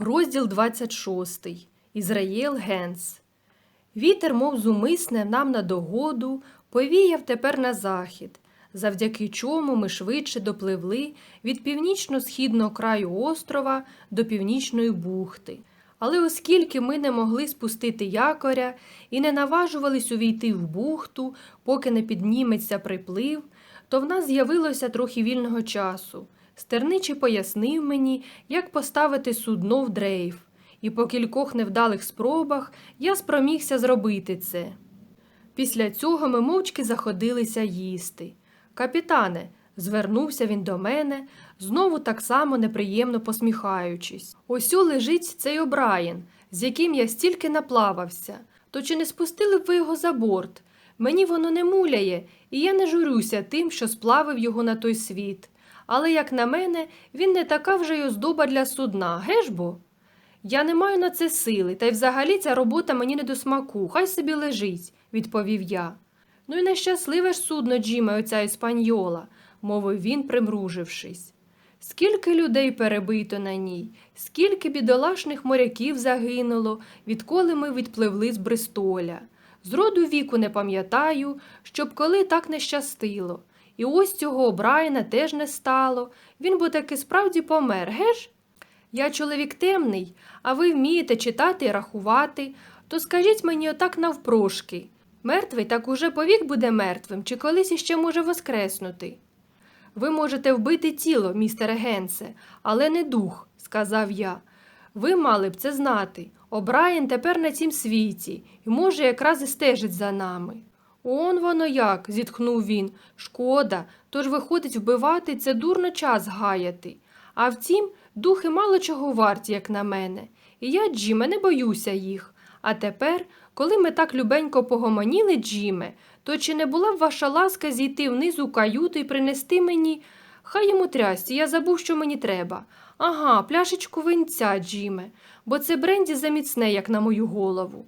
Розділ 26. Ізраїл Генс. Вітер, мов зумисне, нам на догоду, повіяв тепер на захід, завдяки чому ми швидше допливли від північно-східного краю острова до північної бухти. Але оскільки ми не могли спустити якоря і не наважувались увійти в бухту, поки не підніметься приплив, то в нас з'явилося трохи вільного часу. Стерничий пояснив мені, як поставити судно в дрейф, і по кількох невдалих спробах я спромігся зробити це. Після цього ми мовчки заходилися їсти. Капітане, звернувся він до мене, знову так само неприємно посміхаючись. Ось о лежить цей Обраєн, з яким я стільки наплавався. То чи не спустили б ви його за борт? Мені воно не муляє, і я не журюся тим, що сплавив його на той світ. Але, як на мене, він не така вже й оздоба для судна, геш бо? Я не маю на це сили, та й взагалі ця робота мені не до смаку, хай собі лежить, відповів я. Ну й нещасливе ж судно, Джіме, оця іспаньола, мовив він, примружившись. Скільки людей перебито на ній, скільки бідолашних моряків загинуло, відколи ми відпливли з Бристоля. Зроду віку не пам'ятаю, щоб коли так не щастило. І ось цього Брайана теж не стало. Він бо таки справді помер, геш? Я чоловік темний, а ви вмієте читати і рахувати, то скажіть мені отак навпрошки. Мертвий так уже повік буде мертвим, чи колись іще може воскреснути. Ви можете вбити тіло, містере Генсе, але не дух, сказав я. Ви мали б це знати. Обраєн тепер на цім світі і може якраз і стежить за нами. Он воно як, зітхнув він. Шкода, тож виходить вбивати це дурно час гаяти. А втім, духи мало чого варті, як на мене. І я, Джіме, не боюся їх. А тепер, коли ми так любенько погомоніли, Джіме, то чи не була б ваша ласка зійти вниз у каюту і принести мені. Хай йому трясті, я забув, що мені треба. Ага, пляшечку винця, Джіме, бо це бренді заміцне, як на мою голову.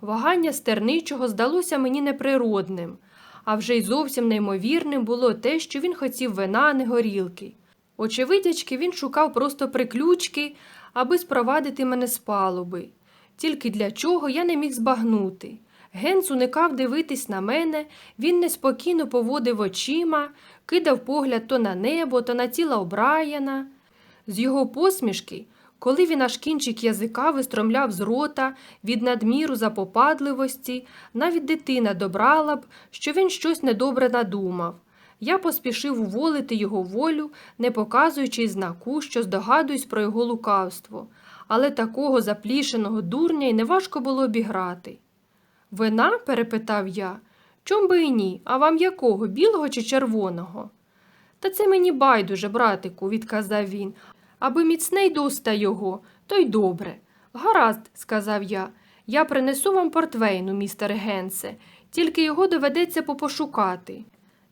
Вагання стерничого здалося мені неприродним, а вже й зовсім неймовірним було те, що він хотів вина, а не горілки. Очевидячки, він шукав просто приключки, аби спровадити мене з палуби. Тільки для чого я не міг збагнути. Генц уникав дивитись на мене, він неспокійно поводив очима, кидав погляд то на небо, то на тіло Обраяна. З його посмішки, коли він аж кінчик язика вистромляв з рота від надміру запопадливості, навіть дитина добрала б, що він щось недобре надумав. Я поспішив уволити його волю, не показуючи знаку, що здогадуюсь про його лукавство, але такого заплішеного дурня й неважко було обіграти. Вина? перепитав я. Чом би і ні, а вам якого, білого чи червоного? Та це мені байдуже, братику, відказав він, аби міцний доста його, то й добре. Гаразд, сказав я, я принесу вам портвейну, містер Генсе, тільки його доведеться попошукати.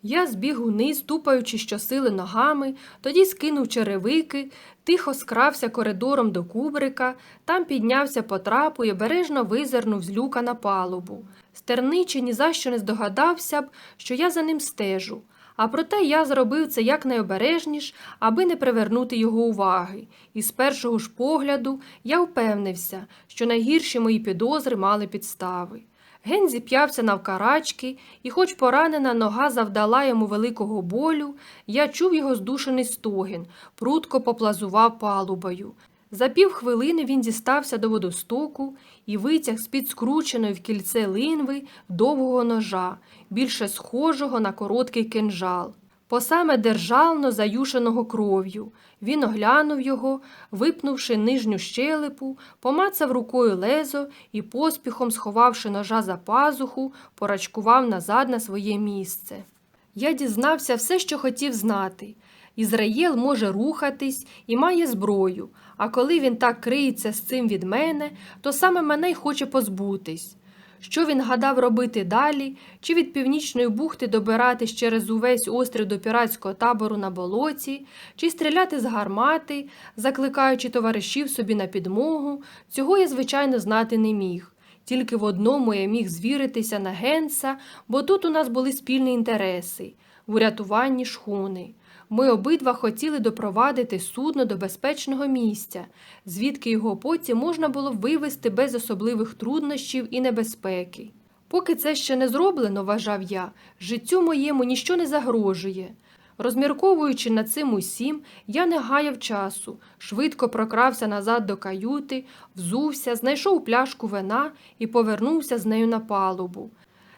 Я збіг униз, тупаючи щосили ногами, тоді скинув черевики, тихо скрався коридором до кубрика, там піднявся по трапу і обережно визирнув з люка на палубу. Стерничий ні за що не здогадався б, що я за ним стежу. А проте я зробив це якнайобережніш, аби не привернути його уваги, і з першого ж погляду я впевнився, що найгірші мої підозри мали підстави. Ген зіп'явся навкарачки, і, хоч поранена нога завдала йому великого болю, я чув його здушений стогін, прутко поплазував палубою. За півхвилини він дістався до водостоку і витяг з-під скрученої в кільце линви довгого ножа, більше схожого на короткий кинжал. Посаме держално заюшеного кров'ю. Він оглянув його, випнувши нижню щелепу, помацав рукою лезо і, поспіхом, сховавши ножа за пазуху, порачкував назад на своє місце. Я дізнався все, що хотів знати. Ізраїл може рухатись і має зброю, а коли він так криється з цим від мене, то саме мене й хоче позбутись. Що він гадав робити далі, чи від північної бухти добиратись через увесь острів до піратського табору на болоті, чи стріляти з гармати, закликаючи товаришів собі на підмогу, цього я, звичайно, знати не міг. Тільки в одному я міг звіритися на Генса, бо тут у нас були спільні інтереси в урятуванні шхуни. Ми обидва хотіли допровадити судно до безпечного місця, звідки його потім можна було б вивезти без особливих труднощів і небезпеки. Поки це ще не зроблено, вважав я, життю моєму ніщо не загрожує. Розмірковуючи над цим усім, я не гаяв часу, швидко прокрався назад до каюти, взувся, знайшов пляшку вина і повернувся з нею на палубу.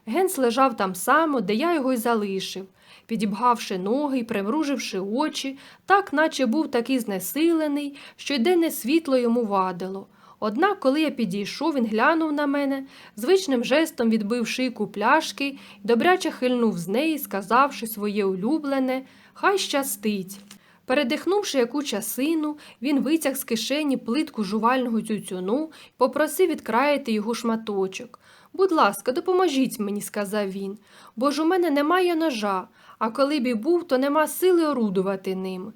Генс лежав там само, де я його й залишив, підібгавши ноги й примруживши очі, так наче був такий знесилений, що й денне світло йому вадило. Однак, коли я підійшов, він глянув на мене, звичним жестом відбив шийку пляшки й добряче хильнув з неї, сказавши своє улюблене Хай щастить. Передихнувши яку часину, він витяг з кишені плитку жувального тютюну й попросив відкраїти його шматочок. Будь ласка, допоможіть мені, сказав він, бо ж у мене немає ножа, а коли б і був, то нема сили орудувати ним.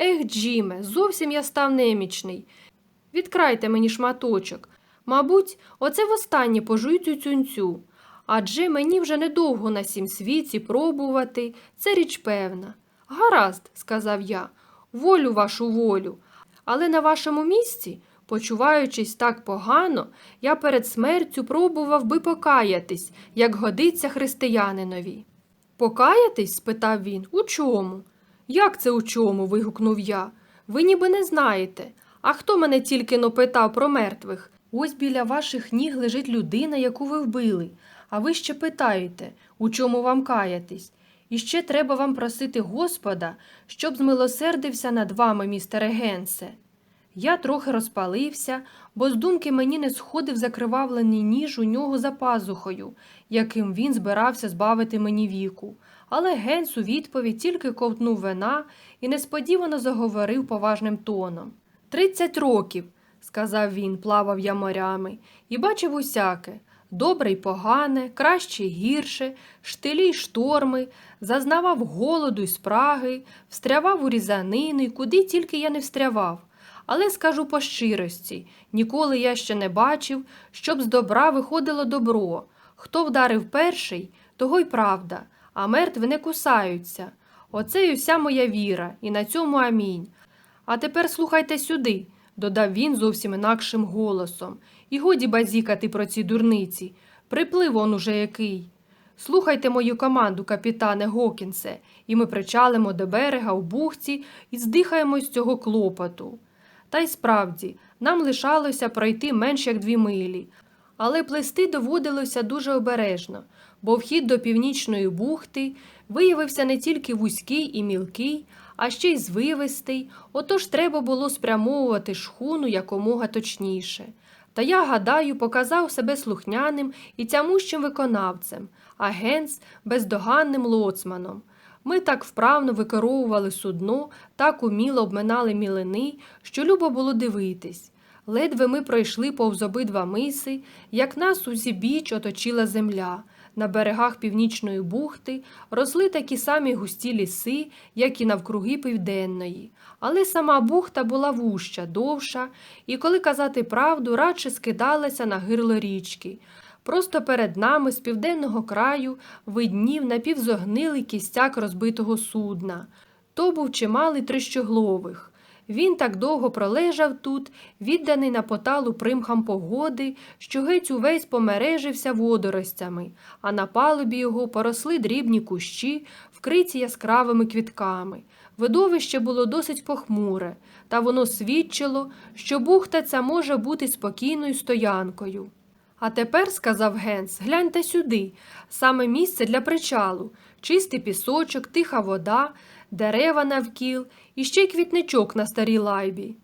Ех, Джиме, зовсім я став немічний. Відкрайте мені шматочок. Мабуть, оце востаннє пожую цю цюнцю. Адже мені вже недовго на сім світі пробувати, це річ певна. Гаразд, сказав я, волю вашу волю. Але на вашому місці, почуваючись так погано, я перед смертю пробував би покаятись, як годиться християнинові. Покаятись? спитав він. У чому? Як це у чому? вигукнув я. Ви ніби не знаєте. А хто мене тільки но питав про мертвих? Ось біля ваших ніг лежить людина, яку ви вбили, а ви ще питаєте, у чому вам каятись. І ще треба вам просити Господа, щоб змилосердився над вами, містере Генсе. Я трохи розпалився, бо з думки мені не сходив закривавлений ніж у нього за пазухою, яким він збирався збавити мені віку. Але Генс у відповідь тільки ковтнув вина і несподівано заговорив поважним тоном. Тридцять років, сказав він, плавав я морями, і бачив усяке добре й погане, краще й гірше, штилі й шторми, зазнавав голоду й спраги, встрявав у різанини, куди тільки я не встрявав. Але скажу по щирості, ніколи я ще не бачив, щоб з добра виходило добро. Хто вдарив перший, того й правда, а мертві не кусаються. Оце й уся моя віра, і на цьому амінь. А тепер слухайте сюди, додав він зовсім інакшим голосом. І годі базікати про ці дурниці. Приплив он уже який. Слухайте мою команду, капітане Гокінсе, і ми причалимо до берега у бухті і здихаємо з цього клопоту. Та й справді, нам лишалося пройти менш як дві милі, але плести доводилося дуже обережно, бо вхід до північної бухти виявився не тільки вузький і мілкий, а ще й звивистий, отож треба було спрямовувати шхуну якомога точніше. Та я, гадаю, показав себе слухняним і тямущим виконавцем, а Генс бездоганним лоцманом. Ми так вправно викеровували судно, так уміло обминали мілини, що любо було дивитись. Ледве ми пройшли повз обидва миси, як нас у біч оточила земля. На берегах північної бухти росли такі самі густі ліси, як і навкруги південної. Але сама бухта була вуща, довша, і, коли казати правду, радше скидалася на гирло річки. Просто перед нами з південного краю виднів напівзогнилий кістяк розбитого судна. То був чималий трищоглових. Він так довго пролежав тут, відданий на поталу примхам погоди, що геть увесь помережився водоростями, а на палубі його поросли дрібні кущі, вкриті яскравими квітками. Видовище було досить похмуре, та воно свідчило, що бухта ця може бути спокійною стоянкою. А тепер, сказав Генс, гляньте сюди, саме місце для причалу, чистий пісочок, тиха вода, дерева навкіл і ще й квітничок на старій лайбі.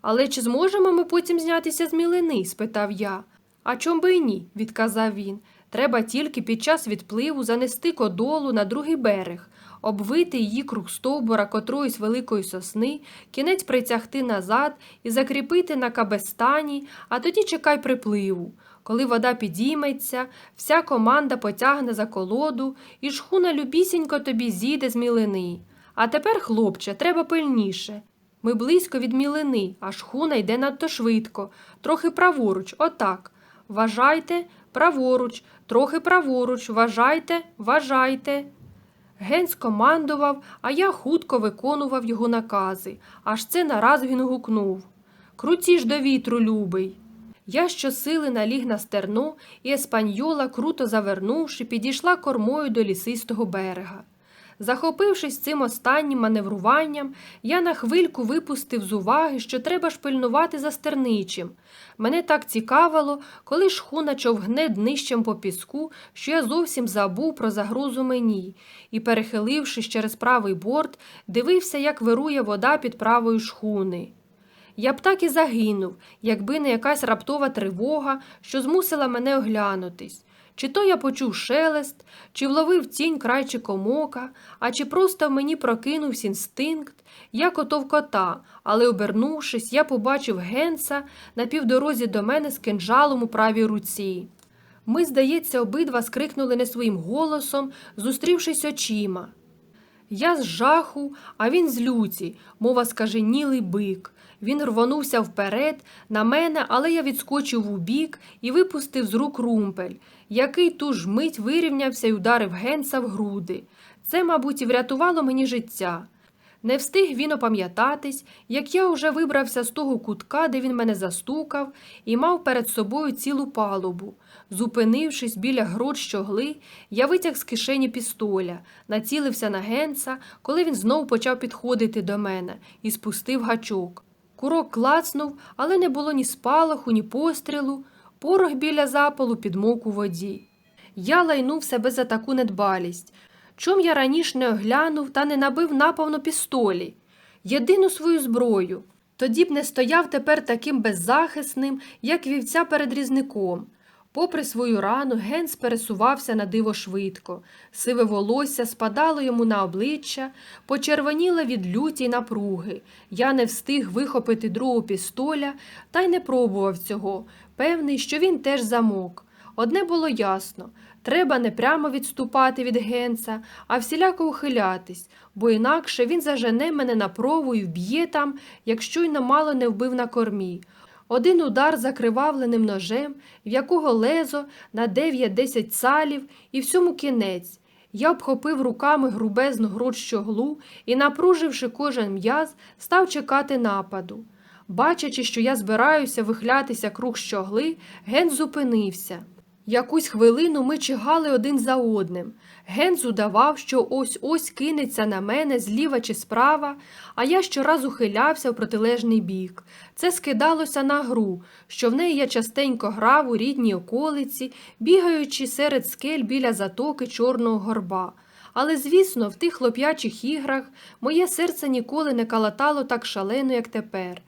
Але чи зможемо ми потім знятися з мілини? спитав я. А чом би й ні, відказав він. Треба тільки під час відпливу занести кодолу на другий берег, обвити її круг стовбура котроїсь великої сосни, кінець притягти назад і закріпити на кабестані, а тоді чекай припливу. Коли вода підійметься, вся команда потягне за колоду, і шхуна любісінько тобі зійде з мілини. А тепер, хлопче, треба пильніше. Ми близько від мілини, а шхуна йде надто швидко, трохи праворуч, отак. Вважайте, праворуч, трохи праворуч, вважайте, вважайте. Генс командував, а я хутко виконував його накази, аж це нараз він гукнув. Круціш до вітру, любий. Я щосили наліг на стерно, і еспаньола, круто завернувши, підійшла кормою до лісистого берега. Захопившись цим останнім маневруванням, я на хвильку випустив з уваги, що треба шпильнувати за стерничим. Мене так цікавило, коли шхуна човгне днищем по піску, що я зовсім забув про загрозу мені, і, перехилившись через правий борт, дивився, як вирує вода під правою шхуни. Я б так і загинув, якби не якась раптова тривога, що змусила мене оглянутись. Чи то я почув шелест, чи вловив тінь крайчиком ока, а чи просто в мені прокинувся інстинкт, як ото в кота, але, обернувшись, я побачив генса на півдорозі до мене з кинджалом у правій руці. Ми, здається, обидва скрикнули не своїм голосом, зустрівшись очима. Я з жаху, а він з люті, мова скаженілий бик. Він рвонувся вперед на мене, але я відскочив у бік і випустив з рук румпель, який ту ж мить вирівнявся і ударив генса в груди. Це, мабуть, і врятувало мені життя. Не встиг він опам'ятатись, як я уже вибрався з того кутка, де він мене застукав, і мав перед собою цілу палубу. Зупинившись біля грот щогли, я витяг з кишені пістоля, націлився на генса, коли він знов почав підходити до мене, і спустив гачок. Курок клацнув, але не було ні спалаху, ні пострілу. Порох біля запалу підмок у воді. Я лайнув себе за таку недбалість. Чом я раніше не оглянув та не набив наповно пістолі, єдину свою зброю. Тоді б не стояв тепер таким беззахисним, як вівця перед різником. Попри свою рану, Генс пересувався на диво швидко. Сиве волосся спадало йому на обличчя, почервоніло від люті й напруги. Я не встиг вихопити другого пістоля та й не пробував цього, певний, що він теж замок. Одне було ясно треба не прямо відступати від Генса, а всіляко ухилятись, бо інакше він зажене мене на прову і вб'є там, якщо й на мало не вбив на кормі. Один удар закривавленим ножем, в якого лезо на 9-10 салів, і всьому кінець. Я обхопив руками грубезну грудь щоглу і, напруживши кожен м'яз, став чекати нападу. Бачачи, що я збираюся вихлятися круг щогли, ген зупинився. Якусь хвилину ми чигали один за одним. Генз удавав, що ось ось кинеться на мене зліва чи справа, а я щораз ухилявся в протилежний бік. Це скидалося на гру, що в неї я частенько грав у рідній околиці, бігаючи серед скель біля затоки Чорного горба. Але, звісно, в тих хлоп'ячих іграх моє серце ніколи не калатало так шалено, як тепер.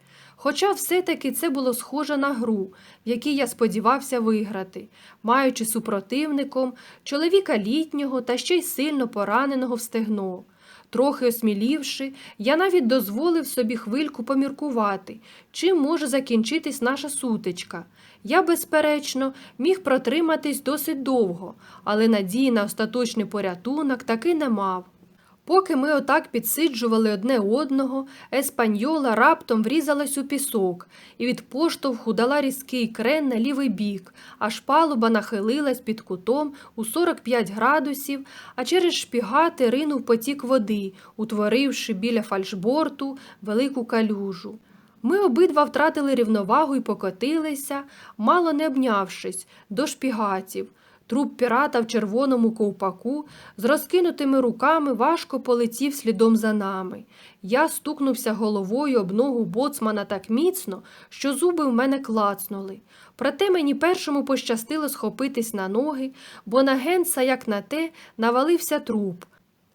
Хоча все-таки це було схоже на гру, в якій я сподівався виграти, маючи супротивником чоловіка літнього та ще й сильно пораненого в стегно. Трохи осмілівши, я навіть дозволив собі хвильку поміркувати, чим може закінчитись наша сутичка. Я, безперечно, міг протриматись досить довго, але надії на остаточний порятунок таки не мав. Поки ми отак підсиджували одне одного, еспаньола раптом врізалась у пісок і від поштовху дала різкий крен на лівий бік, аж палуба нахилилась під кутом у 45 градусів, а через шпігати ринув потік води, утворивши біля фальшборту велику калюжу. Ми обидва втратили рівновагу і покотилися, мало не обнявшись, до шпігатів. Труп пірата в червоному ковпаку з розкинутими руками важко полетів слідом за нами. Я стукнувся головою об ногу боцмана так міцно, що зуби в мене клацнули. Проте мені першому пощастило схопитись на ноги, бо на генса, як на те, навалився труп.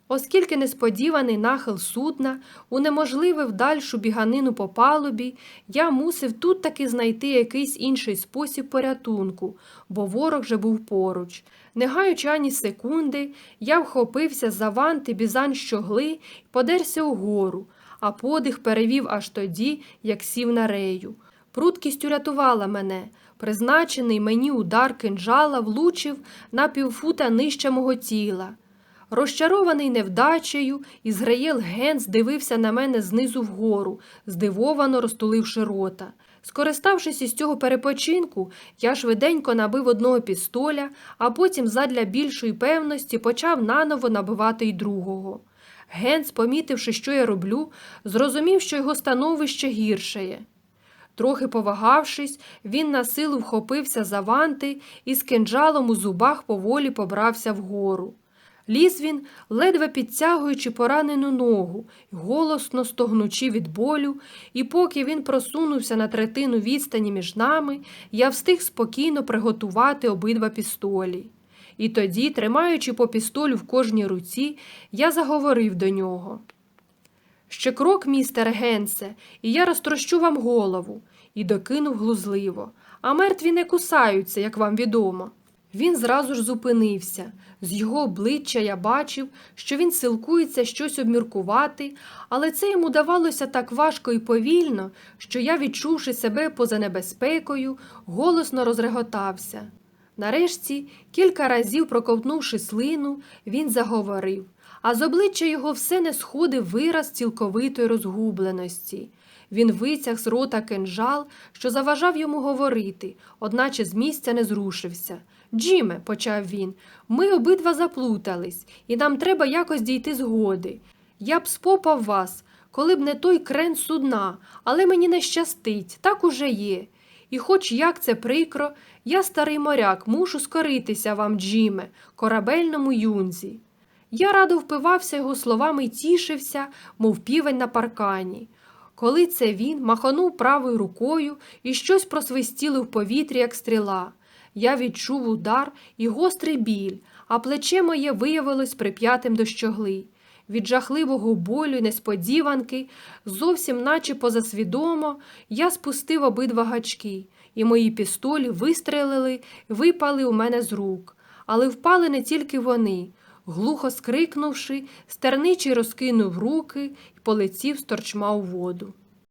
Оскільки несподіваний нахил судна унеможливив дальшу біганину по палубі, я мусив тут таки знайти якийсь інший спосіб порятунку, бо ворог же був поруч. Не гаючи ані секунди, я вхопився за ванти бізань щогли й подерся угору, а подих перевів аж тоді, як сів на рею. Пруткість урятувала мене. Призначений мені удар кинджала влучив на півфута нижче мого тіла. Розчарований невдачею, Ізраїл Генс дивився на мене знизу вгору, здивовано розтуливши рота. Скориставшись із цього перепочинку, я швиденько набив одного пістоля, а потім задля більшої певності почав наново набивати й другого. Генс, помітивши, що я роблю, зрозумів, що його становище гіршає. Трохи повагавшись, він на силу вхопився за ванти і з кинджалом у зубах поволі побрався вгору. Ліз він, ледве підтягуючи поранену ногу, голосно стогнучи від болю, і поки він просунувся на третину відстані між нами, я встиг спокійно приготувати обидва пістолі. І тоді, тримаючи по пістолю в кожній руці, я заговорив до нього. Ще крок, містере Генсе, і я розтрощу вам голову, і докинув глузливо. А мертві не кусаються, як вам відомо. Він зразу ж зупинився. З його обличчя я бачив, що він силкується щось обміркувати, але це йому давалося так важко і повільно, що я, відчувши себе поза небезпекою, голосно розреготався. Нарешті, кілька разів проковтнувши слину, він заговорив, а з обличчя його все не сходив вираз цілковитої розгубленості. Він витяг з рота кинжал, що заважав йому говорити, одначе з місця не зрушився. Джиме, почав він, ми обидва заплутались, і нам треба якось дійти згоди. Я б спопав вас, коли б не той крен судна, але мені не щастить, так уже є. І хоч як це прикро, я, старий моряк, мушу скоритися вам, Джиме, корабельному юнзі. Я радо впивався його словами й тішився, мов півень на паркані. Коли це він маханув правою рукою і щось просвистіло в повітрі, як стріла. Я відчув удар і гострий біль, а плече моє виявилось прип'ятим до щогли. Від жахливого болю й несподіванки, зовсім наче позасвідомо, я спустив обидва гачки, і мої пістолі вистрелили, випали у мене з рук. Але впали не тільки вони. Глухо скрикнувши, стерничий розкинув руки і полетів з торчма у воду.